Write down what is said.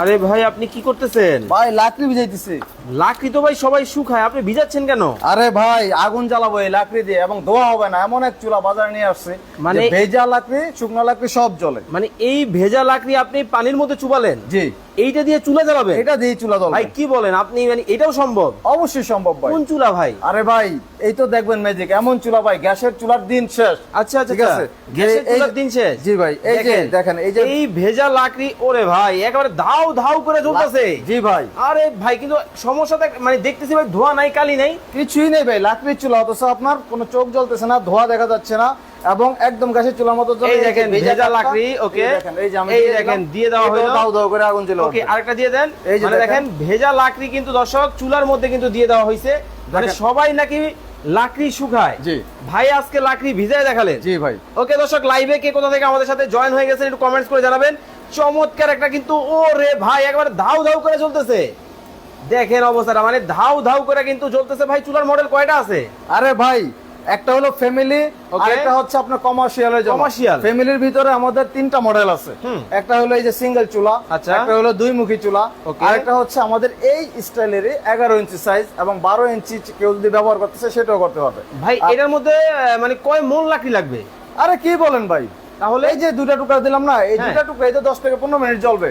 আরে ভাই আপনি কি করতেছেন? ভাই লাকড়ি ভিজাইতেছে। লাকড়ি তো ভাই সবাই শুকায় আপনি ভিজাচ্ছেন কেন? আরে ভাই আগুন জ্বালাবো এই লাকড়ি দিয়ে এবং ধোয়া হবে না এমন এক চুলা বাজারে নিয়ে আসছে মানে- ভেজা লাকড়ি শুকনো লাকড়ি সব জ্বলে। মানে এই ভেজা লাকড়ি আপনি পানির মধ্যে চুবালেন? জি। এইটা দিয়ে চুলা জ্বালাবেন? এটা দিয়ে চুলা জ্বলে ভাই কি বলেন? আপনি মানে এটাও সম্ভব? অবশ্যই সম্ভব ভাই। কোন চুলা ভাই? আরে ভাই এই তো দেখবেন ম্যাজিক এমন চুলা ভাই গ্যাসের চুলার দিন শেষ। আচ্ছা আচ্ছা ঠিক আছে? গ্যাসের চুলার দিন শেষ? জি ভাই এই যে দেখেন এই যে এই ভেজা লাকড়ি ওরে ভাই একেবারে ধাও ধাও করে জ্বলতেছে। জি ভাই। আরে ভাই কিন্তু সমস্যা দেখ- মানে দেখতেছি ভাই ধোয়া নাই কালি নাই। কিছুই নেই ভাই লাকড়ির চুলা অথচ আপনার কোনো চোখ জ্বলতেছে না ধোয়া দেখা যাচ্ছে না। এবং একদম গ্যাসের চুলার মতো এই দেখেন ভেজা লাকড়ি ওকে? এই দেখেন যে এই দিয়ে দেখেন দিয়ে দেওয়া হলো। দাও দাও করে আগুন জ্বলে ওকে আরেকটা দিয়ে দেন। এই যে মানে দেখেন। দেখেন। ভেজা লাকড়ি কিন্তু দর্শক চুলার মধ্যে কিন্তু দিয়ে দেওয়া হয়েছে মানে সবাই নাকি লাকড়ি শুকায়। জি। ভাই আজকে লাকড়ি ভিজায় দেখালেন। জি ভাই। ওকে দর্শক লাইভে কে কোথা থেকে আমাদের সাথে জয়েন হয়ে গেছেন একটু কমেন্টস করে জানাবেন। চমৎকার একটা কিন্তু ও রে ভাই একবার ধাউ ধাউ করে চলতেছে। দেখেন অবস্থাটা মানে ধাউ ধাউ করে কিন্তু চলতেছে। ভাই চুলার মডেল কয়টা আছে? আরে ভাই একটা হলো ফ্যামিলি. আর একটা হচ্ছে আপনার কমার্শিয়ালের জন্য Commercial। ফ্যামিলির ভিতরে আমাদের তিনটা মডেল আছে একটা হলো এই যে সিঙ্গেল চুলা আচ্ছা। একটা হলো দুই মুখী চুলা. আর একটা হচ্ছে আমাদের এই স্টাইলের এগারো ইঞ্চি সাইজ এবং বারো ইঞ্চি কেউ যদি ব্যবহার করতেছে সেটাও করতে পারবে ভাই এটার মধ্যে মানে কয় মন লাকড়ি লাগবে আরে কি বলেন ভাই তাহলে এই যে দুটা টুকরা দিলাম না এই হ্যাঁ। দুটা টুকরা এই তো দশ থেকে পনেরো মিনিট জ্বলবে